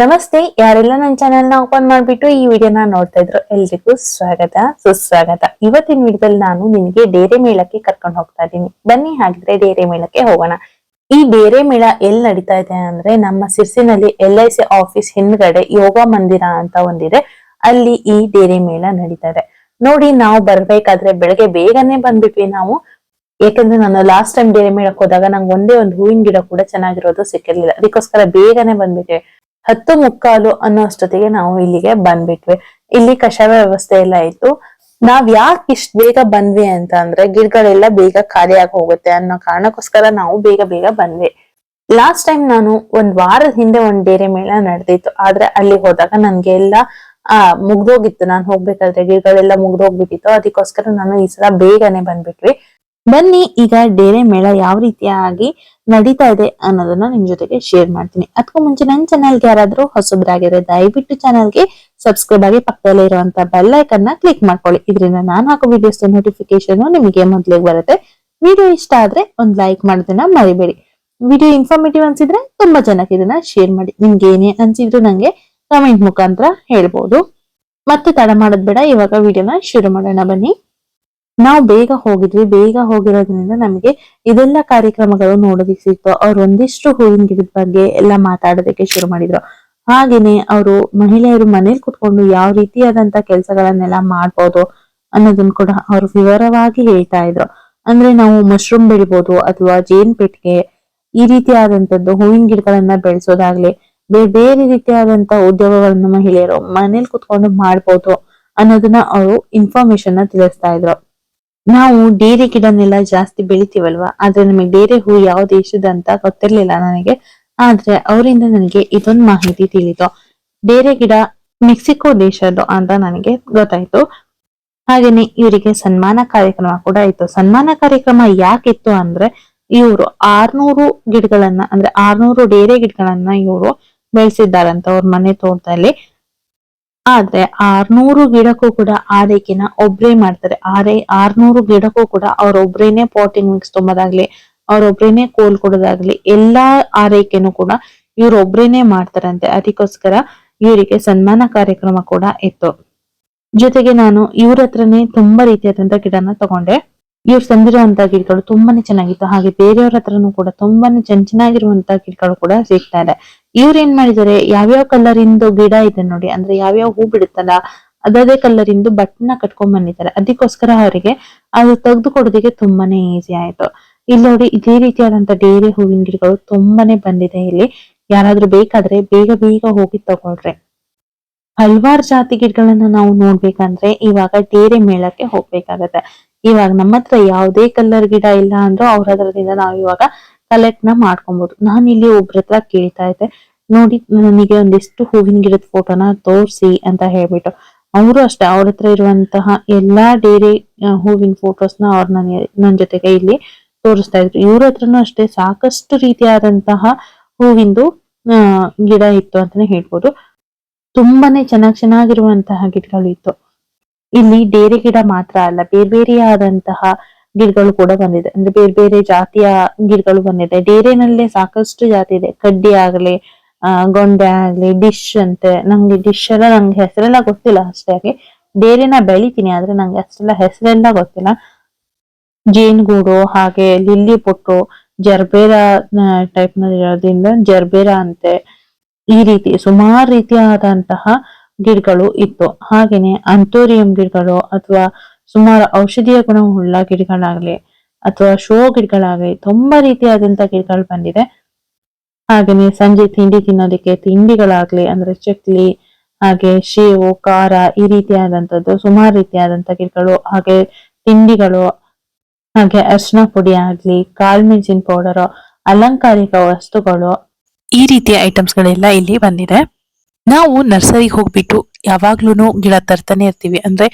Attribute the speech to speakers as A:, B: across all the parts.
A: ನಮಸ್ತೆ, ಯಾರೆಲ್ಲ ನನ್ನ ಚಾನೆಲ್ನ ಓಪನ್ ಮಾಡ್ಬಿಟ್ಟು ಈ ವಿಡಿಯೋನ ನೋಡ್ತಾ ಇದ್ರು ಎಲ್ರಿಗೂ ಸ್ವಾಗತ. ಸುಸ್ವಾಗತ. ಇವತ್ತಿನ ವಿಡಿಯೋದಲ್ಲಿ ನಾನು ನಿಮಗೆ ಡೇರೆ ಮೇಳಕ್ಕೆ ಕರ್ಕೊಂಡು ಹೋಗ್ತಾ ಇದ್ದೀನಿ. ಬನ್ನಿ ಹಾಗಿದ್ರೆ ಡೇರೆ ಮೇಳಕ್ಕೆ ಹೋಗೋಣ. ಈ ಡೇರೆ ಮೇಳ ಎಲ್ಲಿ ನಡೀತಾ ಇದೆ ಅಂದ್ರೆ ನಮ್ಮ ಸಿರ್ಸಿನಲ್ಲಿ ಎಲ್ ಐ ಸಿ ಆಫೀಸ್ ಹಿಂದ್ಗಡೆ ಯೋಗ ಮಂದಿರ ಅಂತ ಒಂದಿದೆ. ಅಲ್ಲಿ ಈ ಡೇರೆ ಮೇಳ ನಡೀತಾ ಇದೆ. ನೋಡಿ, ನಾವು ಬರ್ಬೇಕಾದ್ರೆ ಬೆಳಗ್ಗೆ ಬೇಗನೆ ಬಂದ್ಬಿಟ್ವಿ ನಾವು. ಯಾಕಂದ್ರೆ ನಾನು ಲಾಸ್ಟ್ ಟೈಮ್ ಡೇರೆ ಮೇಳಕ್ಕೆ ಹೋದಾಗ ನಂಗೆ ಒಂದೇ ಒಂದು ಹೂವಿನ ಗಿಡ ಕೂಡ ಚೆನ್ನಾಗಿರೋದು ಸಿಕ್ಕಿರ್ಲಿಲ್ಲ. ಅದಕ್ಕೋಸ್ಕರ ಬೇಗನೆ ಬಂದ್ಬಿಟ್ಟೆ ಹತ್ತು ಮುಕ್ಕಾಲು ಅನ್ನೋ ಅಷ್ಟೊತ್ತಿಗೆ ನಾವು ಇಲ್ಲಿಗೆ ಬಂದ್ಬಿಟ್ವಿ. ಇಲ್ಲಿ ಕಷಾಯ ವ್ಯವಸ್ಥೆ ಎಲ್ಲ ಇತ್ತು. ನಾವ್ ಯಾಕೆ ಇಷ್ಟ ಬೇಗ ಬಂದ್ವಿ ಅಂತ ಅಂದ್ರೆ ಗಿಡಗಳೆಲ್ಲ ಬೇಗ ಖಾಲಿಯಾಗಿ ಹೋಗುತ್ತೆ ಅನ್ನೋ ಕಾರಣಕ್ಕೋಸ್ಕರ ನಾವು ಬೇಗ ಬೇಗ ಬಂದ್ವಿ. ಲಾಸ್ಟ್ ಟೈಮ್ ನಾನು ಒಂದ್ ವಾರದ ಹಿಂದೆ ಒಂದ್ ಡೇರೆ ಮೇಳ ನಡೆದಿತ್ತು. ಆದ್ರೆ ಅಲ್ಲಿ ಹೋದಾಗ ನನ್ಗೆ ಎಲ್ಲ, ಆ, ಮುಗ್ದೋಗಿತ್ತು. ನಾನು ಹೋಗ್ಬೇಕಾದ್ರೆ ಗಿಡಗಳೆಲ್ಲ ಮುಗ್ದೋಗ್ಬಿಟ್ಟಿತ್ತು. ಅದಕ್ಕೋಸ್ಕರ ನಾನು ಈ ಸಲ ಬೇಗನೆ ಬಂದ್ಬಿಟ್ವಿ. ಬನ್ನಿ, ಈಗ ಡೇರೆ ಮೇಳ ಯಾವ ರೀತಿಯಾಗಿ ನಡೀತಾ ಇದೆ ಅನ್ನೋದನ್ನ ನಿಮ್ ಜೊತೆಗೆ ಶೇರ್ ಮಾಡ್ತೀನಿ. ಅದಕ್ಕೂ ಮುಂಚೆ ನನ್ನ ಚಾನಲ್ಗೆ ಯಾರಾದ್ರೂ ಹೊಸಬ್ರಾಗಿದ್ರೆ ದಯವಿಟ್ಟು ಚಾನಲ್ಗೆ ಸಬ್ಸ್ಕ್ರೈಬ್ ಆಗಿ ಪಕ್ಕದಲ್ಲಿ ಇರುವಂತ ಬೆಲ್ ಐಕನ್ನ ಕ್ಲಿಕ್ ಮಾಡ್ಕೊಳ್ಳಿ. ಇದರಿಂದ ನಾನು ಹಾಕೋ ವಿಡಿಯೋಸ್ ನೋಟಿಫಿಕೇಶನ್ ನಿಮಗೆ ಮೊದಲಿಗೆ ಬರುತ್ತೆ. ವಿಡಿಯೋ ಇಷ್ಟ ಆದ್ರೆ ಒಂದ್ ಲೈಕ್ ಮಾಡೋದನ್ನ ಮರಿಬೇಡಿ. ವಿಡಿಯೋ ಇನ್ಫಾರ್ಮೇಟಿವ್ ಅನ್ಸಿದ್ರೆ ತುಂಬಾ ಜನಕ್ಕೆ ಇದನ್ನ ಶೇರ್ ಮಾಡಿ. ನಿಮ್ಗೆ ಏನೇ ಅನ್ಸಿದ್ರು ನಂಗೆ ಕಮೆಂಟ್ ಮುಖಾಂತರ ಹೇಳ್ಬೋದು. ಮತ್ತೆ ತಡ ಮಾಡೋದ್ ಬೇಡ, ಇವಾಗ ವಿಡಿಯೋನ ಶುರು ಮಾಡೋಣ ಬನ್ನಿ. ನಾವು ಬೇಗ ಹೋಗಿದ್ವಿ, ಬೇಗ ಹೋಗಿರೋದ್ರಿಂದ ನಮಗೆ ಇದೆಲ್ಲ ಕಾರ್ಯಕ್ರಮಗಳು ನೋಡೋದಿಕ್ ಸಿಕ್ತು. ಅವ್ರು ಒಂದಿಷ್ಟು ಹೂವಿನ ಗಿಡದ ಬಗ್ಗೆ ಎಲ್ಲ ಮಾತಾಡೋದಕ್ಕೆ ಶುರು ಮಾಡಿದ್ರು. ಹಾಗೇನೆ ಅವರು ಮಹಿಳೆಯರು ಮನೇಲಿ ಕುತ್ಕೊಂಡು ಯಾವ ರೀತಿಯಾದಂತ ಕೆಲಸಗಳನ್ನೆಲ್ಲ ಮಾಡ್ಬೋದು ಅನ್ನೋದನ್ನ ಕೂಡ ಅವರು ವಿವರವಾಗಿ ಹೇಳ್ತಾ ಇದ್ರು. ಅಂದ್ರೆ ನಾವು ಮಶ್ರೂಮ್ ಬೆಳಿಬಹುದು ಅಥವಾ ಜೇನ್ ಪೆಟ್ಟಿಗೆ ಈ ರೀತಿಯಾದಂತದ್ದು ಹೂವಿನ ಗಿಡಗಳನ್ನ ಬೆಳೆಸೋದಾಗ್ಲಿ ಬೇರೆ ಬೇರೆ ರೀತಿಯಾದಂತ ಉದ್ಯೋಗಗಳನ್ನ ಮಹಿಳೆಯರು ಮನೇಲಿ ಕುತ್ಕೊಂಡು ಮಾಡ್ಬೋದು ಅನ್ನೋದನ್ನ ಅವರು ಇನ್ಫಾರ್ಮೇಶನ್ನ ತಿಳಿಸ್ತಾ ಇದ್ರು. ನಾವು ಡೇರೆ ಗಿಡನೆಲ್ಲ ಜಾಸ್ತಿ ಬೆಳಿತೀವಲ್ವಾ? ಆದ್ರೆ ನಮಗೆ ಡೇರೆ ಹೂ ಯಾವ ದೇಶದ ಅಂತ ಗೊತ್ತಿರ್ಲಿಲ್ಲ ನನಗೆ. ಆದ್ರೆ ಅವರಿಂದ ನನಗೆ ಇದೊಂದು ಮಾಹಿತಿ ತಿಳಿತು ಡೇರೆ ಗಿಡ ಮೆಕ್ಸಿಕೋ ದೇಶದ್ದು ಅಂತ ನನಗೆ ಗೊತ್ತಾಯ್ತು. ಹಾಗೇನೆ ಇವರಿಗೆ ಸನ್ಮಾನ ಕಾರ್ಯಕ್ರಮ ಕೂಡ ಇತ್ತು ಸನ್ಮಾನ ಕಾರ್ಯಕ್ರಮ ಯಾಕಿತ್ತು ಅಂದ್ರೆ, ಇವರು ಆರ್ನೂರು ಗಿಡಗಳನ್ನ, ಅಂದ್ರೆ ಆರ್ನೂರು ಡೇರೆ ಗಿಡಗಳನ್ನ ಇವರು ಬೆಳೆಸಿದ್ದಾರಂತ ಅವ್ರ ಮನೆ ತೋಟದಲ್ಲಿ. ಆದ್ರೆ ಆರ್ನೂರು ಗಿಡಕ್ಕೂ ಕೂಡ ಆರೈಕೆನ ಒಬ್ರೇ ಮಾಡ್ತಾರೆ. ಆರೆ ಆರ್ನೂರು ಗಿಡಕ್ಕೂ ಕೂಡ ಅವ್ರೊಬ್ರೇನೆ ಪಾಟಿಂಗ್ ಮಿಕ್ಸ್ ತುಂಬೋದಾಗ್ಲಿ, ಅವ್ರೊಬ್ರೇನೆ ಕೋಲ್ ಕೊಡೋದಾಗ್ಲಿ, ಎಲ್ಲಾ ಆರೈಕೆನೂ ಕೂಡ ಇವ್ರೊಬ್ರೇನೆ ಮಾಡ್ತಾರಂತೆ. ಅದಕ್ಕೋಸ್ಕರ ಇವರಿಗೆ ಸನ್ಮಾನ ಕಾರ್ಯಕ್ರಮ ಕೂಡ ಇತ್ತು. ಜೊತೆಗೆ ನಾನು ಇವ್ರ ಹತ್ರನೇ ತುಂಬಾ ರೀತಿಯಾದಂತ ಗಿಡನ ತಗೊಂಡೆ. ಇವ್ರು ತಂದಿರುವಂತಹ ಗಿಡಗಳು ತುಂಬಾನೇ ಚೆನ್ನಾಗಿತ್ತು. ಹಾಗೆ ಬೇರೆಯವ್ರ ಹತ್ರನೂ ಕೂಡ ತುಂಬಾನೇ ಚೆನ್ನ ಚೆನ್ನಾಗಿರುವಂತಹ ಗಿಡಗಳು ಕೂಡ ಸಿಗ್ತಾ ಇದೆ ಇವ್ರು ಏನ್ ಮಾಡಿದ್ದಾರೆ ಯಾವ್ಯಾವ ಕಲರ್ ಗಿಡ ಇದೆ ನೋಡಿ, ಅಂದ್ರೆ ಯಾವ್ಯಾವ ಹೂ ಬಿಡುತ್ತಲ್ಲ ಅದೇ ಕಲರ್ ಇಂದು ಬಟ್ಟನ ಕಟ್ಕೊಂಡ್ ಬಂದಿದ್ದಾರೆ. ಅದಕ್ಕೋಸ್ಕರ ಅವರಿಗೆ ಅದು ತೆಗೆದು ಕೊಡೋದಕ್ಕೆ ತುಂಬಾನೇ ಈಸಿ ಆಯ್ತು. ಇಲ್ಲಿ ನೋಡಿ, ಇದೇ ರೀತಿಯಾದಂತ ಡೇರೆ ಹೂವಿನ ಗಿಡಗಳು ತುಂಬಾನೇ ಬಂದಿದೆ ಇಲ್ಲಿ. ಯಾರಾದ್ರೂ ಬೇಕಾದ್ರೆ ಬೇಗ ಬೇಗ ಹೋಗಿ ತಗೊಳ್ರಿ. ಹಲವಾರು ಜಾತಿ ಗಿಡಗಳನ್ನ ನಾವು ನೋಡ್ಬೇಕಂದ್ರೆ ಇವಾಗ ಡೇರೆ ಮೇಳಕ್ಕೆ ಹೋಗ್ಬೇಕಾಗತ್ತೆ. ಇವಾಗ ನಮ್ಮ ಹತ್ರ ಯಾವುದೇ ಕಲರ್ ಗಿಡ ಇಲ್ಲ ಅಂದ್ರೂ ಅವ್ರ ಹತ್ರದಿಂದ ನಾವು ಇವಾಗ ಕಲೆಕ್ಟ್ನ ಮಾಡ್ಕೊಬಹುದು ನಾನು ಇಲ್ಲಿ ಒಬ್ರ ಹತ್ರ ಕೇಳ್ತಾ ಇದ್ದೆ. ನೋಡಿ, ನನಗೆ ಒಂದಿಷ್ಟು ಹೂವಿನ ಗಿಡದ ಫೋಟೋನ ತೋರಿಸಿ ಅಂತ ಹೇಳ್ಬಿಟ್ಟು. ಅವರು ಅಷ್ಟೇ, ಅವ್ರ ಹತ್ರ ಇರುವಂತಹ ಎಲ್ಲಾ ಡೇರಿ ಹೂವಿನ ಫೋಟೋಸ್ನ ಅವ್ರ ನನ್ ನನ್ನ ಜೊತೆಗೆ ಇಲ್ಲಿ ತೋರಿಸ್ತಾ ಇದ್ರು. ಇವ್ರ ಹತ್ರನೂ ಅಷ್ಟೇ ಸಾಕಷ್ಟು ರೀತಿಯಾದಂತಹ ಹೂವಿಂದು ಗಿಡ ಇತ್ತು ಅಂತಾನೆ ಹೇಳ್ಬೋದು. ತುಂಬಾನೇ ಚೆನ್ನಾಗ್ ಚೆನ್ನಾಗಿರುವಂತಹ ಗಿಡಗಳು ಇತ್ತು ಇಲ್ಲಿ ಡೇರೆ ಗಿಡ ಮಾತ್ರ ಅಲ್ಲ, ಬೇರೆ ಬೇರೆಯಾದಂತಹ ಗಿಡಗಳು ಕೂಡ ಬಂದಿದೆ. ಅಂದ್ರೆ ಬೇರೆ ಬೇರೆ ಜಾತಿಯ ಗಿಡಗಳು ಬಂದಿದೆ. ಡೇರೆನಲ್ಲೇ ಸಾಕಷ್ಟು ಜಾತಿ ಇದೆ. ಕಡ್ಡಿ ಆಗ್ಲಿ, ಆ, ಗೊಂಡೆ ಆಗ್ಲಿ ಡಿಶ್ ಅಂತೆ. ನಂಗೆ ಡಿಶ್ ಎಲ್ಲ ನಂಗೆ ಹೆಸರೆಲ್ಲ ಗೊತ್ತಿಲ್ಲ ಅಷ್ಟಾಗಿ ಡೇರೆನ ಬೆಳಿತೀನಿ, ಆದ್ರೆ ನಂಗೆ ಅಷ್ಟೆಲ್ಲ ಹೆಸರೆಲ್ಲ ಗೊತ್ತಿಲ್ಲ. ಜೇನುಗೂಡು, ಹಾಗೆ ಲಿಲ್ಲಿ ಪೊಟ್ಟು, ಜರ್ಬೇರ ಟೈಪ್ನಲ್ಲಿ ಇರೋದ್ರಿಂದ ಜರ್ಬೇರ ಅಂತೆ. ಈ ರೀತಿ ಸುಮಾರು ರೀತಿಯಾದಂತಹ ಗಿಡಗಳು ಇತ್ತು. ಹಾಗೇನೆ ಅಂಥೋರಿಯಂ ಗಿಡಗಳು ಅಥವಾ ಸುಮಾರು ಔಷಧೀಯ ಗುಣವುಳ್ಳ ಗಿಡಗಳಾಗ್ಲಿ ಅಥವಾ ಶೋ ಗಿಡಗಳಾಗ್ಲಿ ತುಂಬಾ ರೀತಿಯಾದಂತ ಗಿಡಗಳು ಬಂದಿದೆ. ಹಾಗೇನೆ ಸಂಜೆ ತಿಂಡಿ ತಿನ್ನೋದಕ್ಕೆ ತಿಂಡಿಗಳಾಗ್ಲಿ ಅಂದ್ರೆ ಚಕ್ಲಿ, ಹಾಗೆ ಶೇವು, ಖಾರ ಈ ರೀತಿಯಾದಂಥದ್ದು ಸುಮಾರು ರೀತಿಯಾದಂಥ ಗಿಡಗಳು, ಹಾಗೆ ತಿಂಡಿಗಳು, ಹಾಗೆ ಅರ್ಶಿನ ಪುಡಿ ಆಗ್ಲಿ ಕಾಳು ಮೆಣಸಿನ ಪೌಡರ್, ಅಲಂಕಾರಿಕ ವಸ್ತುಗಳು
B: ಈ ರೀತಿಯ ಐಟಮ್ಸ್ ಗಳೆಲ್ಲ ಇಲ್ಲಿ ಬಂದಿದೆ. ನಾವು ನರ್ಸರಿಗೆ ಹೋಗ್ಬಿಟ್ಟು ಯಾವಾಗ್ಲೂ ಗಿಡ ತರ್ತಾನೆ ಇರ್ತೀವಿ. ಅಂದ್ರೆ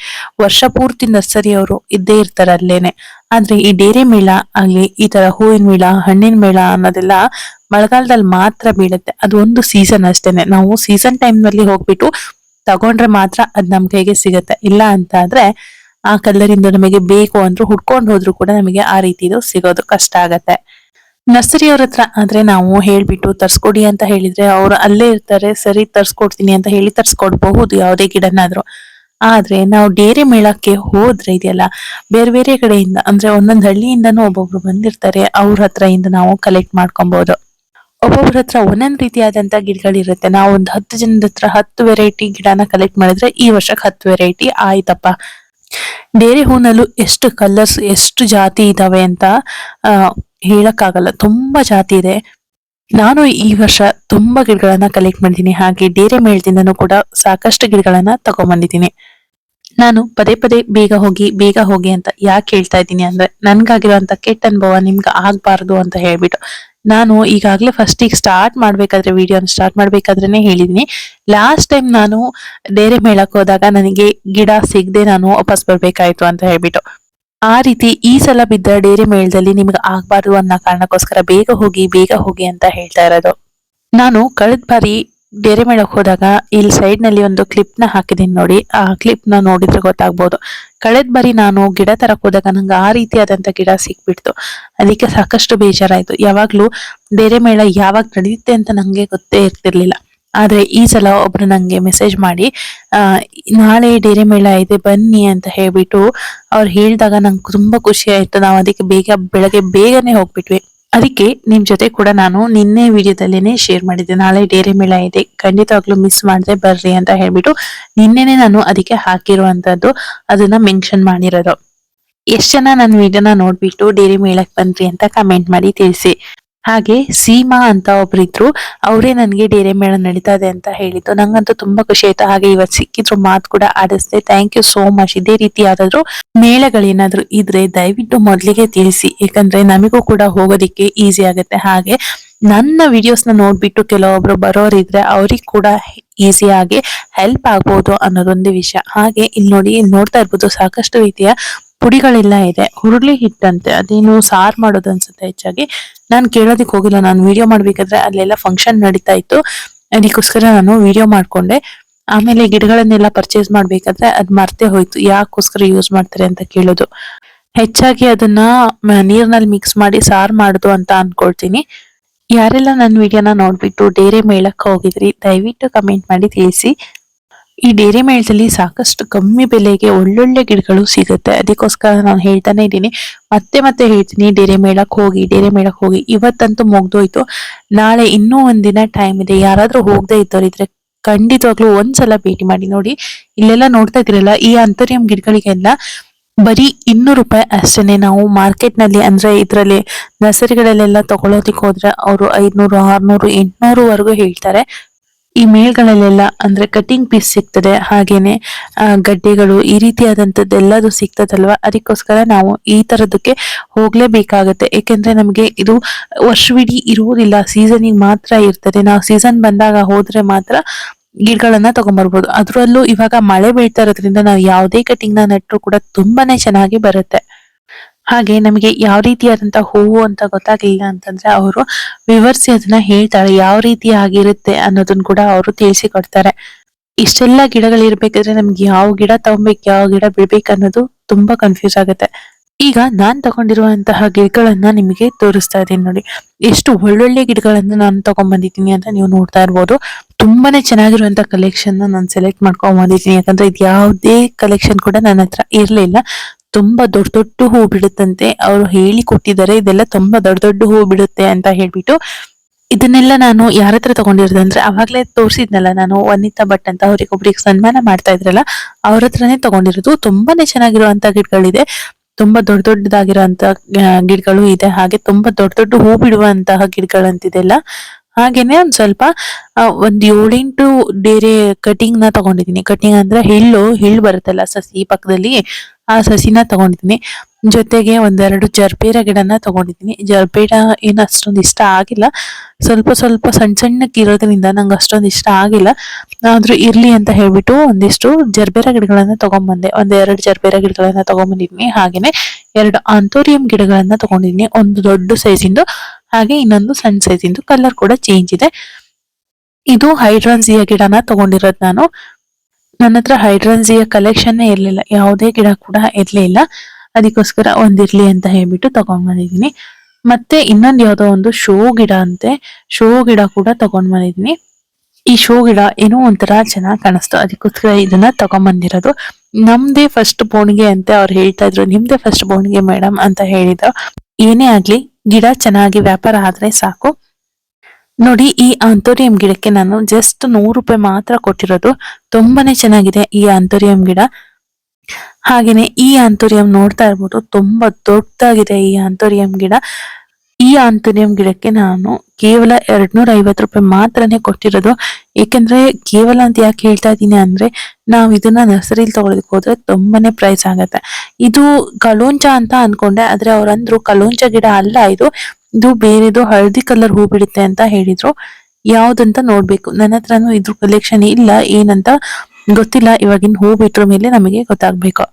B: ವರ್ಷ ಪೂರ್ತಿ ನರ್ಸರಿ ಅವರು ಇದ್ದೇ ಇರ್ತಾರೆ ಅಲ್ಲೇನೆ. ಆದ್ರೆ ಈ ಡೇರೆ ಮೇಳ ಆಗ್ಲಿ, ಈ ತರ ಹೂವಿನ ಮೇಳ, ಹಣ್ಣಿನ ಮೇಳ ಅನ್ನೋದೆಲ್ಲ ಮಳೆಗಾಲದಲ್ಲಿ ಮಾತ್ರ ಬೀಳುತ್ತೆ. ಅದು ಒಂದು ಸೀಸನ್ ಅಷ್ಟೇನೆ. ನಾವು ಸೀಸನ್ ಟೈಮ್ನಲ್ಲಿ ಹೋಗ್ಬಿಟ್ಟು ತಗೊಂಡ್ರೆ ಮಾತ್ರ ಅದ್ ನಮ್ ಕೈಗೆ ಸಿಗತ್ತೆ. ಇಲ್ಲ ಅಂತ ಆದ್ರೆ ಆ ಕಲ್ಲರಿಂದ ನಮಗೆ ಬೇಕು ಅಂದ್ರೂ ಹುಡ್ಕೊಂಡು ಹೋದ್ರು ಕೂಡ ನಮಗೆ ಆ ರೀತಿದು ಸಿಗೋದು ಕಷ್ಟ ಆಗತ್ತೆ. ನರ್ಸರಿ ಅವ್ರ ಹತ್ರ ಆದ್ರೆ ನಾವು ಹೇಳ್ಬಿಟ್ಟು ತರ್ಸ್ಕೊಡಿ ಅಂತ ಹೇಳಿದ್ರೆ ಅವ್ರು ಅಲ್ಲೇ ಇರ್ತಾರೆ, ಸರಿ ತರ್ಸ್ಕೊಡ್ತೀನಿ ಅಂತ ಹೇಳಿ ತರ್ಸ್ಕೊಡ್ಬಹುದು, ಯಾವುದೇ ಗಿಡನಾದ್ರೂ. ಆದ್ರೆ ನಾವು ಡೇರೆ ಮೇಳಕ್ಕೆ ಹೋದ್ರೆ ಇದೆಯಲ್ಲ, ಬೇರೆ ಬೇರೆ ಕಡೆಯಿಂದ, ಅಂದ್ರೆ ಒಂದೊಂದ್ ಹಳ್ಳಿಯಿಂದನೂ ಒಬ್ಬೊಬ್ರು ಬಂದಿರ್ತಾರೆ, ಅವ್ರ ಹತ್ರ ಇಂದ ನಾವು ಕಲೆಕ್ಟ್ ಮಾಡ್ಕೊಬಹುದು ಒಬ್ಬೊಬ್ರ ಹತ್ರ ಒಂದೊಂದ್ ರೀತಿಯಾದಂತ ಗಿಡಗಳಿರುತ್ತೆ. ನಾವು ಒಂದು ಹತ್ತು ಜನದ ಹತ್ರ ಹತ್ತು ವೆರೈಟಿ ಗಿಡನ ಕಲೆಕ್ಟ್ ಮಾಡಿದ್ರೆ ಈ ವರ್ಷಕ್ಕೆ ಹತ್ತು ವೆರೈಟಿ ಆಯ್ತಪ್ಪ. ಡೇರೆ ಹೂನಲ್ಲೂ ಎಷ್ಟು ಕಲರ್ಸ್ ಎಷ್ಟು ಜಾತಿ ಇದಾವೆ ಅಂತ ಹೇಳಕ್ಕಾಗಲ್ಲ. ತುಂಬಾ ಜಾತಿ ಇದೆ. ನಾನು ಈ ವರ್ಷ ತುಂಬಾ ಗಿಡಗಳನ್ನ ಕಲೆಕ್ಟ್ ಮಾಡಿದ್ದೀನಿ. ಹಾಗೆ ಡೇರೆ ಮೇಳದಿಂದನೂ ಕೂಡ ಸಾಕಷ್ಟು ಗಿಡಗಳನ್ನ ತಗೊಂಡ್ಬಂದಿದ್ದೀನಿ ನಾನು ಪದೇ ಪದೇ ಬೇಗ ಹೋಗಿ ಬೇಗ ಹೋಗಿ ಅಂತ ಯಾಕೆ ಹೇಳ್ತಾ ಇದ್ದೀನಿ ಅಂದ್ರೆ, ನನ್ಗಾಗಿರುವಂತ ಕೆಟ್ಟ ಅನುಭವ ನಿಮ್ಗೆ ಆಗ್ಬಾರ್ದು ಅಂತ ಹೇಳ್ಬಿಟ್ಟು. ನಾನು ಈಗಾಗಲೇ ಫಸ್ಟ್ ಈಗ ಸ್ಟಾರ್ಟ್ ಮಾಡ್ಬೇಕಾದ್ರೆ ವಿಡಿಯೋನ ಸ್ಟಾರ್ಟ್ ಮಾಡ್ಬೇಕಾದ್ರೇನೆ ಹೇಳಿದೀನಿ ಲಾಸ್ಟ್ ಟೈಮ್ ನಾನು ಡೇರೆ ಮೇಳಕ್ಕೆ ಹೋದಾಗ ನನಗೆ ಗಿಡ ಸಿಗದೆ ನಾನು ವಾಪಸ್ ಬರ್ಬೇಕಾಯ್ತು ಅಂತ ಹೇಳ್ಬಿಟ್ಟು. ಆ ರೀತಿ ಈ ಸಲ ಬಿದ್ದ ಡೇರೆ ಮೇಳದಲ್ಲಿ ನಿಮ್ಗೆ ಆಗ್ಬಾರ್ದು ಅನ್ನೋ ಕಾರಣಕ್ಕೋಸ್ಕರ ಬೇಗ ಹೋಗಿ ಬೇಗ ಹೋಗಿ ಅಂತ ಹೇಳ್ತಾ ಇರೋದು. ನಾನು ಕಳೆದ ಬಾರಿ ಡೇರೆ ಮೇಳಕ್ಕೆ ಹೋದಾಗ ಇಲ್ಲಿ ಸೈಡ್ನಲ್ಲಿ ಒಂದು ಕ್ಲಿಪ್ನ ಹಾಕಿದೀನಿ ನೋಡಿ. ಆ ಕ್ಲಿಪ್ನ ನೋಡಿದ್ರೆ ಗೊತ್ತಾಗ್ಬೋದು. ಕಳೆದ ಬಾರಿ ನಾನು ಗಿಡ ತರಕ್ ಹೋದಾಗ ನಂಗೆ ಆ ರೀತಿಯಾದಂತ ಗಿಡ ಸಿಕ್ಬಿಡ್ತು. ಅದಕ್ಕೆ ಸಾಕಷ್ಟು ಬೇಜಾರಾಯ್ತು. ಯಾವಾಗ್ಲೂ ಡೇರೆ ಮೇಳ ಯಾವಾಗ ನಡೆಯುತ್ತೆ ಅಂತ ನಂಗೆ ಗೊತ್ತೇ ಇರ್ತಿರ್ಲಿಲ್ಲ. ಆದ್ರೆ ಈ ಸಲ ಒಬ್ರು ನಂಗೆ ಮೆಸೇಜ್ ಮಾಡಿ ನಾಳೆ ಡೇರೆ ಮೇಳ ಇದೆ, ಬನ್ನಿ ಅಂತ ಹೇಳ್ಬಿಟ್ಟು ಅವ್ರು ಹೇಳಿದಾಗ ನಂಗೆ ತುಂಬಾ ಖುಷಿ ಆಯ್ತು. ನಾವು ಅದಕ್ಕೆ ಬೇಗ, ಬೆಳಗ್ಗೆ ಬೇಗನೆ ಹೋಗ್ಬಿಟ್ವಿ. ಅದಕ್ಕೆ ನಿಮ್ ಜೊತೆ ಕೂಡ ನಾನು ನಿನ್ನೆ ವಿಡಿಯೋದಲ್ಲೇನೆ ಶೇರ್ ಮಾಡಿದ್ದೆ. ನಾಳೆ ಡೇರೆ ಮೇಳ ಇದೆ, ಖಂಡಿತವಾಗ್ಲೂ ಮಿಸ್ ಮಾಡದೆ, ಬರ್ರಿ ಅಂತ ಹೇಳ್ಬಿಟ್ಟು ನಿನ್ನೆನೆ ನಾನು ಅದಕ್ಕೆ ಹಾಕಿರುವಂತದ್ದು, ಅದನ್ನ ಮೆನ್ಷನ್ ಮಾಡಿರೋದು. ಎಷ್ಟು ಜನ ನನ್ನ ವಿಡಿಯೋನ ನೋಡ್ಬಿಟ್ಟು ಡೇರಿ ಮೇಳಕ್ಕೆ ಬಂದ್ರಿ ಅಂತ ಕಮೆಂಟ್ ಮಾಡಿ ತಿಳಿಸಿ. ಹಾಗೆ ಸೀಮಾ ಅಂತ ಒಬ್ರಿದ್ರು, ಅವರೇ ನನಗೆ ಡೇರೆ ಮೇಳ ನಡೀತಾ ಇದೆ ಅಂತ ಹೇಳಿದ್ದು. ನಂಗಂತೂ ತುಂಬಾ ಖುಷಿ ಆಯ್ತು. ಹಾಗೆ ಇವತ್ತು ಸಿಕ್ಕಿದ್ರು ಮಾತು ಕೂಡ ಆಡಿಸ್ದೆ. ಥ್ಯಾಂಕ್ ಯು ಸೋ ಮಚ್ ಇದೇ ರೀತಿ ಯಾವ್ದಾದ್ರು ಮೇಳಗಳೇನಾದ್ರೂ ಇದ್ರೆ ದಯವಿಟ್ಟು ಮೊದಲಿಗೆ ತಿಳಿಸಿ. ಯಾಕಂದ್ರೆ ನಮಗೂ ಕೂಡ ಹೋಗೋದಿಕ್ಕೆ ಈಸಿ ಆಗುತ್ತೆ. ಹಾಗೆ ನನ್ನ ವಿಡಿಯೋಸ್ನ ನೋಡ್ಬಿಟ್ಟು ಕೆಲವೊಬ್ರು ಬರೋರಿದ್ರೆ ಅವ್ರಿಗೆ ಕೂಡ ಈಸಿಯಾಗಿ ಹೆಲ್ಪ್ ಆಗ್ಬೋದು ಅನ್ನೋದೊಂದು ವಿಷಯ. ಹಾಗೆ ಇಲ್ಲಿ ನೋಡಿ ನೋಡ್ತಾ ಇರ್ಬೋದು. ಸಾಕಷ್ಟು ರೀತಿಯ ಪುಡಿಗಳೆಲ್ಲ ಇದೆ. ಹುರುಳಿ ಹಿಟ್ಟಂತೆ. ಅದೇನು ಸಾರ್ ಮಾಡೋದು ಅನ್ಸುತ್ತೆ ಹೆಚ್ಚಾಗಿ. ನಾನು ಕೇಳೋದಿಕ್ ಹೋಗಿಲ್ಲ. ನಾನು ವಿಡಿಯೋ ಮಾಡ್ಬೇಕಾದ್ರೆ ಅಲ್ಲೆಲ್ಲ ಫಂಕ್ಷನ್ ನಡೀತಾ ಇತ್ತು. ಅದಕ್ಕೋಸ್ಕರ ನಾನು ವಿಡಿಯೋ ಮಾಡ್ಕೊಂಡೆ. ಆಮೇಲೆ ಗಿಡಗಳನ್ನೆಲ್ಲ ಪರ್ಚೇಸ್ ಮಾಡ್ಬೇಕಾದ್ರೆ ಅದ್ ಮರ್ತೆ ಹೋಯ್ತು. ಯಾಕೋಸ್ಕರ ಯೂಸ್ ಮಾಡ್ತಾರೆ ಅಂತ ಕೇಳೋದು. ಹೆಚ್ಚಾಗಿ ಅದನ್ನ ನೀರ್ನಲ್ಲಿ ಮಿಕ್ಸ್ ಮಾಡಿ ಸಾರ್ ಮಾಡುದು ಅಂತ ಅನ್ಕೊಳ್ತೀನಿ. ಯಾರೆಲ್ಲ ನನ್ನ ವಿಡಿಯೋನ ನೋಡ್ಬಿಟ್ಟು ಡೇರೆ ಮೇಳಕ್ಕೆ ಹೋಗಿದ್ರಿ, ದಯವಿಟ್ಟು ಕಮೆಂಟ್ ಮಾಡಿ ತಿಳಿಸಿ. ಈ ಡೇರೆ ಮೇಳದಲ್ಲಿ ಸಾಕಷ್ಟು ಕಮ್ಮಿ ಬೆಲೆಗೆ ಒಳ್ಳೊಳ್ಳೆ ಗಿಡಗಳು ಸಿಗುತ್ತೆ. ಅದಕ್ಕೋಸ್ಕರ ನಾನು ಹೇಳ್ತಾನೆ ಇದ್ದೀನಿ. ಮತ್ತೆ ಮತ್ತೆ ಹೇಳ್ತೀನಿ ಡೇರೆ ಮೇಳಕ್ಕೆ ಹೋಗಿ ಡೇರೆ ಮೇಳಕ್ಕೆ ಹೋಗಿ. ಇವತ್ತಂತೂ ಮುಗ್ದೋಯ್ತು. ನಾಳೆ ಇನ್ನೂ ಒಂದಿನ ಟೈಮ್ ಇದೆ. ಯಾರಾದರೂ ಹೋಗದೆ ಇದ್ದವರಿದ್ರೆ ಖಂಡಿತವಾಗ್ಲೂ ಒಂದ್ಸಲ ಭೇಟಿ ಮಾಡಿ. ನೋಡಿ, ಇಲ್ಲೆಲ್ಲ ನೋಡ್ತಾ ಇದ್ರಲ್ಲ ಈ ಅಂತರಿಯಂ ಗಿಡಗಳಿಗೆಲ್ಲ ಬರೀ ಇನ್ನೂರು ರೂಪಾಯಿ ಅಷ್ಟೇನೆ. ನಾವು ಮಾರ್ಕೆಟ್ನಲ್ಲಿ ಅಂದ್ರೆ ಇದ್ರಲ್ಲಿ ನರ್ಸರಿಗಳಲ್ಲೆಲ್ಲ ತಗೊಳೋದಿಕ್ ಹೋದ್ರೆ ಅವರು ಐದ್ನೂರು, ಆರ್ನೂರು, ಎಂಟುನೂರು ವರೆಗೂ ಹೇಳ್ತಾರೆ. ಈ ಮೇಲ್ಗಳಲ್ಲೆಲ್ಲ ಅಂದ್ರೆ ಕಟಿಂಗ್ ಪೀಸ್ ಸಿಗ್ತದೆ, ಹಾಗೇನೆ ಗಡ್ಡೆಗಳು ಈ ರೀತಿಯಾದಂಥದ್ದೆಲ್ಲದು ಸಿಗ್ತದಲ್ವ? ಅದಕ್ಕೋಸ್ಕರ ನಾವು ಈ ತರದಕ್ಕೆ ಹೋಗ್ಲೇಬೇಕಾಗತ್ತೆ. ಏಕೆಂದ್ರೆ ನಮಗೆ ಇದು ವರ್ಷವಿಡೀ ಇರುವುದಿಲ್ಲ, ಸೀಸನಿಗೆ ಮಾತ್ರ ಇರ್ತದೆ. ನಾವು ಸೀಸನ್ ಬಂದಾಗ ಹೋದ್ರೆ ಮಾತ್ರ ಗಿಡಗಳನ್ನ ತಗೊಂಡ್ಬರ್ಬೋದು ಅದರಲ್ಲೂ ಇವಾಗ ಮಳೆ ಬೀಳ್ತಾ ಇರೋದ್ರಿಂದ ನಾವು ಯಾವುದೇ ಕಟಿಂಗ್ನ ನೆಟ್ಟರು ಕೂಡ ತುಂಬಾನೇ ಚೆನ್ನಾಗಿ ಬರುತ್ತೆ. ಹಾಗೆ ನಮಗೆ ಯಾವ ರೀತಿಯಾದಂತ ಹೂವು ಅಂತ ಗೊತ್ತಾಗ್ಲಿಲ್ಲ ಅಂತಂದ್ರೆ ಅವರು ವಿವರಿಸಿ ಅದನ್ನ ಹೇಳ್ತಾಳೆ ಯಾವ ರೀತಿ ಆಗಿರುತ್ತೆ ಅನ್ನೋದನ್ನ ಕೂಡ ಅವರು ತಿಳಿಸಿಕೊಡ್ತಾರೆ. ಇಷ್ಟೆಲ್ಲ ಗಿಡಗಳಿರ್ಬೇಕಾದ್ರೆ ನಮ್ಗೆ ಯಾವ ಗಿಡ ತಗೊಬೇಕು, ಯಾವ ಗಿಡ ಬಿಡ್ಬೇಕು ಅನ್ನೋದು ತುಂಬಾ ಕನ್ಫ್ಯೂಸ್ ಆಗುತ್ತೆ. ಈಗ ನಾನ್ ತಗೊಂಡಿರುವಂತಹ ಗಿಡಗಳನ್ನ ನಿಮಗೆ ತೋರಿಸ್ತಾ ಇದ್ದೀನಿ ನೋಡಿ. ಎಷ್ಟು ಒಳ್ಳೊಳ್ಳೆ ಗಿಡಗಳನ್ನ ನಾನು ತಗೊಂಡ್ಬಂದಿದ್ದೀನಿ ಅಂತ ನೀವು ನೋಡ್ತಾ ಇರ್ಬೋದು. ತುಂಬಾನೇ ಚೆನ್ನಾಗಿರುವಂತ ಕಲೆಕ್ಷನ್ ನಾನು ಸೆಲೆಕ್ಟ್ ಮಾಡ್ಕೊಂಡ್ ಬಂದಿದ್ದೀನಿ ಯಾಕಂದ್ರೆ ಇದು ಯಾವುದೇ ಕಲೆಕ್ಷನ್ ಕೂಡ ನನ್ನ ಹತ್ರ ಇರ್ಲಿಲ್ಲ. ತುಂಬಾ ದೊಡ್ಡ ದೊಡ್ಡ ಹೂ ಬಿಡುತ್ತಂತೆ. ಅವರು ಹೇಳಿ ಕೊಟ್ಟಿದ್ದಾರೆ, ಇದೆಲ್ಲ ತುಂಬಾ ದೊಡ್ಡ ದೊಡ್ಡ ಹೂ ಬಿಡುತ್ತೆ ಅಂತ ಹೇಳ್ಬಿಟ್ಟು ಇದನ್ನೆಲ್ಲ ನಾನು ಯಾರ ಹತ್ರ ತಗೊಂಡಿರೋದು ಅಂದ್ರೆ ಅವಾಗ್ಲೇ ತೋರಿಸಿದ್ನಲ್ಲ ನಾನು ವನಿತಾ ಭಟ್ ಅಂತ, ಅವ್ರಿಗೆ ಒಬ್ರಿಗೆ ಸನ್ಮಾನ ಮಾಡ್ತಾ ಇದ್ರಲ್ಲ, ಅವ್ರ ಹತ್ರನೇ ತಗೊಂಡಿರೋದು. ತುಂಬಾನೇ ಚೆನ್ನಾಗಿರುವಂತ ಗಿಡಗಳಿದೆ. ತುಂಬಾ ದೊಡ್ಡ ದೊಡ್ಡದಾಗಿರುವಂತ ಗಿಡಗಳು ಇದೆ. ಹಾಗೆ ತುಂಬಾ ದೊಡ್ಡ ದೊಡ್ಡ ಹೂ ಬಿಡುವಂತಹ ಗಿಡಗಳಂತಿದೆಲ್ಲ ಹಾಗೇನೆ ಒಂದ್ ಸ್ವಲ್ಪ ಒಂದು ಏಳೆಂಟು ಬೇರೆ ಕಟಿಂಗ್ನ ತಗೊಂಡಿದ್ದೀನಿ. ಕಟಿಂಗ್ ಅಂದ್ರೆ ಹಿಳ್ಳು ಹಿಳ್ಳು ಬರುತ್ತಲ್ಲ ಸಸಿ ಪಕ್ಕದಲ್ಲಿ, ಆ ಸಸಿನ ತಗೊಂಡಿದೀನಿ ಜೊತೆಗೆ ಒಂದೆರಡು ಜರ್ಬೇರ ಗಿಡನ ತಗೊಂಡಿದ್ದೀನಿ. ಜರ್ಬೇರ ಏನು ಅಷ್ಟೊಂದು ಇಷ್ಟ ಆಗಿಲ್ಲ. ಸ್ವಲ್ಪ ಸ್ವಲ್ಪ ಸಣ್ಣ ಸಣ್ಣಕ್ಕೆ ಇರೋದ್ರಿಂದ ನಂಗೆ ಅಷ್ಟೊಂದು ಇಷ್ಟ ಆಗಿಲ್ಲ. ಆದ್ರೂ ಇರ್ಲಿ ಅಂತ ಹೇಳ್ಬಿಟ್ಟು ಒಂದಿಷ್ಟು ಜರ್ಬೇರ ಗಿಡಗಳನ್ನ ತಗೊಂಡ್ಬಂದೆ ಒಂದೆರಡು ಜರ್ಬೇರ ಗಿಡಗಳನ್ನ ತಗೊಂಡ್ಬಂದಿದ್ನಿ ಹಾಗೇನೆ ಎರಡು ಆಂಥೋರಿಯಂ ಗಿಡಗಳನ್ನ ತಗೊಂಡಿದ್ದೀನಿ. ಒಂದು ದೊಡ್ಡ ಸೈಜಿಂದು ಹಾಗೆ ಇನ್ನೊಂದು ಸಣ್ಣ ಸೈಜಿಂದು ಕಲರ್ ಕೂಡ ಚೇಂಜ್ ಇದೆ. ಇದು ಹೈಡ್ರಾನ್ಸಿಯ ಗಿಡನ ತಗೊಂಡಿರೋದು ನಾನು. ನನ್ನ ಹತ್ರ ಹೈಡ್ರಾನ್ಸಿಯ ಕಲೆಕ್ಷನ್ ಇರಲಿಲ್ಲ, ಯಾವುದೇ ಗಿಡ ಕೂಡ ಇರಲಿಲ್ಲ. ಅದಕ್ಕೋಸ್ಕರ ಒಂದಿರ್ಲಿ ಅಂತ ಹೇಳ್ಬಿಟ್ಟು ತಗೊಂಡ್ ಬಂದಿದ್ದೀನಿ. ಮತ್ತೆ ಇನ್ನೊಂದು ಯಾವುದೋ ಒಂದು ಶೋ ಗಿಡ ಅಂತೆ, ಶೋ ಗಿಡ ಕೂಡ ತಗೊಂಡ್ ಬಂದಿದ್ದೀನಿ. ಈ ಶೋ ಗಿಡ ಏನೋ ಒಂಥರ ಚೆನ್ನಾಗಿ ಕಾಣಿಸ್ತು, ಅದಕ್ಕೋಸ್ಕರ ಇದನ್ನ ತಗೊಂಡ್ ಬಂದಿರೋದು. ನಮ್ದೇ ಫಸ್ಟ್ ಬೋಣಿಗೆ ಅಂತ ಅವ್ರು ಹೇಳ್ತಾ ಇದ್ರು, ನಿಮ್ದೇ ಫಸ್ಟ್ ಬೋಣಿಗೆ ಮೇಡಮ್ ಅಂತ ಹೇಳಿದ್ರು. ಏನೇ ಆಗ್ಲಿ ಗಿಡ ಚೆನ್ನಾಗಿ ವ್ಯಾಪಾರ ಆದ್ರೆ ಸಾಕು. ನೋಡಿ ಈ ಆಂಥೋರಿಯಂ ಗಿಡಕ್ಕೆ ನಾನು ಜಸ್ಟ್ ನೂರು ರೂಪಾಯಿ ಮಾತ್ರ ಕೊಟ್ಟಿರೋದು. ತುಂಬಾನೇ ಚೆನ್ನಾಗಿದೆ ಈ ಆಂಥೋರಿಯಂ ಗಿಡ. ಹಾಗೇನೆ ಈ ಆಂಥೋರಿಯಂ ನೋಡ್ತಾ ಇರ್ಬೋದು, ತುಂಬಾ ದೊಡ್ಡದಾಗಿದೆ ಈ ಆಂಥೋರಿಯಂ ಗಿಡ. ಈ ಆಂತೋನಿಯಂ ಗಿಡಕ್ಕೆ ನಾನು ಕೇವಲ ಎರಡ್ನೂರ ಐವತ್ತು ರೂಪಾಯಿ ಮಾತ್ರನೇ ಕೊಟ್ಟಿರೋದು. ಏಕೆಂದ್ರೆ ಕೇವಲ ಅಂತ ಯಾಕೆ ಹೇಳ್ತಾ ಇದ್ದೀನಿ ಅಂದ್ರೆ ನಾವು ಇದನ್ನ ನರ್ಸರಿಲಿ ತಗೊಳಕ್ ಹೋದ್ರೆ ತುಂಬಾನೇ ಪ್ರೈಸ್ ಆಗತ್ತೆ. ಇದು ಕಲೋಂಚ ಅಂತ ಅನ್ಕೊಂಡೆ, ಆದ್ರೆ ಅವ್ರಂದ್ರು ಕಲೋಂಚ ಗಿಡ ಅಲ್ಲ ಇದು. ಇದು ಬೇರೆದು ಹಳದಿ ಕಲರ್ ಹೂ ಬಿಡುತ್ತೆ ಅಂತ ಹೇಳಿದ್ರು. ಯಾವ್ದಂತ ನೋಡ್ಬೇಕು. ನನ್ನ ಹತ್ರನು ಇದ್ರ ಕಲೆಕ್ಷನ್ ಇಲ್ಲ, ಏನಂತ ಗೊತ್ತಿಲ್ಲ. ಇವಾಗಿನ ಹೂ ಬಿಟ್ರ ಮೇಲೆ ನಮಗೆ ಗೊತ್ತಾಗ್ಬೇಕು.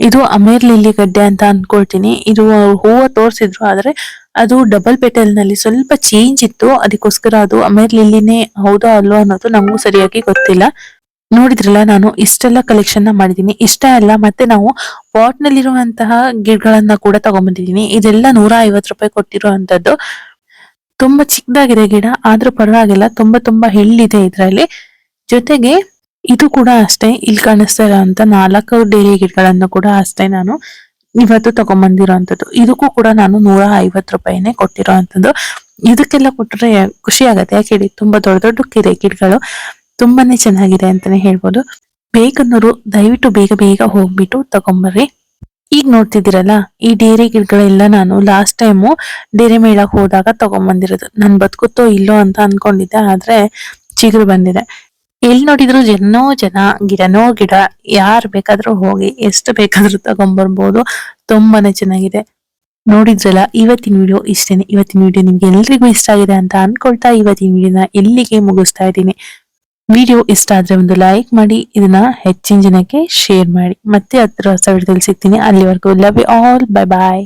B: ಇದು ಅಮೇರ್ ಲಿಲ್ಲಿ ಗಡ್ಡೆ ಅಂತ ಅನ್ಕೊಳ್ತೀನಿ. ಇದು ಹೂವ ತೋರ್ಸಿದ್ರು, ಆದ್ರೆ ಅದು ಡಬಲ್ ಪೆಟಲ್ನಲ್ಲಿ ಸ್ವಲ್ಪ ಚೇಂಜ್ ಇತ್ತು. ಅದಕ್ಕೋಸ್ಕರ ಅದು ಅಮೇರ್ ಲಿಲ್ಲಿನೇ ಹೌದಾ ಅಲ್ವಾ ಅನ್ನೋದು ನಮಗೂ ಸರಿಯಾಗಿ ಗೊತ್ತಿಲ್ಲ. ನೋಡಿದ್ರಲ್ಲ ನಾನು, ಇಷ್ಟೆಲ್ಲ ಕಲೆಕ್ಷನ್ನ ಮಾಡಿದೀನಿ. ಇಷ್ಟ ಅಲ್ಲ, ಮತ್ತೆ ನಾವು ಪಾಟ್ ನಲ್ಲಿರುವಂತಹ ಗಿಡಗಳನ್ನ ಕೂಡ ತಗೊಂಡ್ಬಂದಿದೀನಿ ಇದೆಲ್ಲ ನೂರ ಐವತ್ತು ರೂಪಾಯಿ ಕೊಟ್ಟಿರುವಂತದ್ದು ತುಂಬಾ ಚಿಕ್ಕದಾಗಿದೆ ಗಿಡ, ಆದ್ರೂ ಪರವಾಗಿಲ್ಲ. ತುಂಬಾ ತುಂಬಾ ಹೆಳ್ಳಿದೆ ಇದರಲ್ಲಿ. ಜೊತೆಗೆ ಇದು ಕೂಡ ಅಷ್ಟೇ, ಇಲ್ಲಿ ಕಾಣಿಸ್ತಾ ಇರೋಂತ ನಾಲ್ಕು ಡೇರಿ ಗಿಡಗಳನ್ನು ಕೂಡ ಅಷ್ಟೇ ನಾನು ಇವತ್ತು ತಗೊಂಡ್ಬಂದಿರೋಂಥದ್ದು ಇದಕ್ಕೂ ಕೂಡ ನಾನು ನೂರ ಐವತ್ತು ರೂಪಾಯಿನೇ ಕೊಟ್ಟಿರೋವಂಥದ್ದು ಇದಕ್ಕೆಲ್ಲ ಕೊಟ್ಟರೆ ಖುಷಿ ಆಗುತ್ತೆ. ಯಾಕೆ ಹೇಳಿ, ತುಂಬಾ ದೊಡ್ಡ ದೊಡ್ಡ ಕಿರೆ ಗಿಡಗಳು ತುಂಬಾನೇ ಚೆನ್ನಾಗಿದೆ ಅಂತಾನೆ ಹೇಳ್ಬೋದು. ಬೇಕನ್ನೋರು ದಯವಿಟ್ಟು ಬೇಗ ಬೇಗ ಹೋಗ್ಬಿಟ್ಟು ತಗೊಂಬರ್ರಿ. ಈಗ ನೋಡ್ತಿದ್ದೀರಲ್ಲ, ಈ ಡೇರೆ ಗಿಡಗಳೆಲ್ಲ ನಾನು ಲಾಸ್ಟ್ ಟೈಮು ಡೇರೆ ಮೇಳಕ್ಕೆ ಹೋದಾಗ ತಗೊಂಬಂದಿರೋದು. ನಾನು ಬದುಕುತ್ತೋ ಇಲ್ಲೋ ಅಂತ ಅನ್ಕೊಂಡಿದ್ದೆ, ಆದ್ರೆ ಚಿಗುರು ಬಂದಿದೆ. ಎಲ್ಲಿ ನೋಡಿದ್ರು ಜನೋ, ಜನ, ಗಿಡನೋ, ಗಿಡ, ಯಾರು ಬೇಕಾದ್ರೂ ಹೋಗಿ ಎಷ್ಟು ಬೇಕಾದ್ರೂ ತಗೊಂಡ್ಬರ್ಬೋದು ತುಂಬಾನೇ ಚೆನ್ನಾಗಿದೆ. ನೋಡಿದ್ರಲ್ಲ, ಇವತ್ತಿನ ವಿಡಿಯೋ ಇಷ್ಟೇನೆ. ಇವತ್ತಿನ ವಿಡಿಯೋ ನಿಮ್ಗೆ ಎಲ್ರಿಗೂ ಇಷ್ಟ ಆಗಿದೆ ಅಂತ ಅನ್ಕೊಳ್ತಾ ಇವತ್ತಿನ ವಿಡಿಯೋನ ಇಲ್ಲಿಗೆ ಮುಗಿಸ್ತಾ ಇದ್ದೀನಿ. ವಿಡಿಯೋ ಇಷ್ಟ ಆದ್ರೆ ಒಂದು ಲೈಕ್ ಮಾಡಿ, ಇದನ್ನ ಹೆಚ್ಚಿನ ಜನಕ್ಕೆ ಶೇರ್ ಮಾಡಿ. ಮತ್ತೆ ಹತ್ರ ಹೊಸ ವಿಡಿಯೋದಲ್ಲಿ ಸಿಗ್ತೀನಿ. ಅಲ್ಲಿವರೆಗೂ love you all bye bye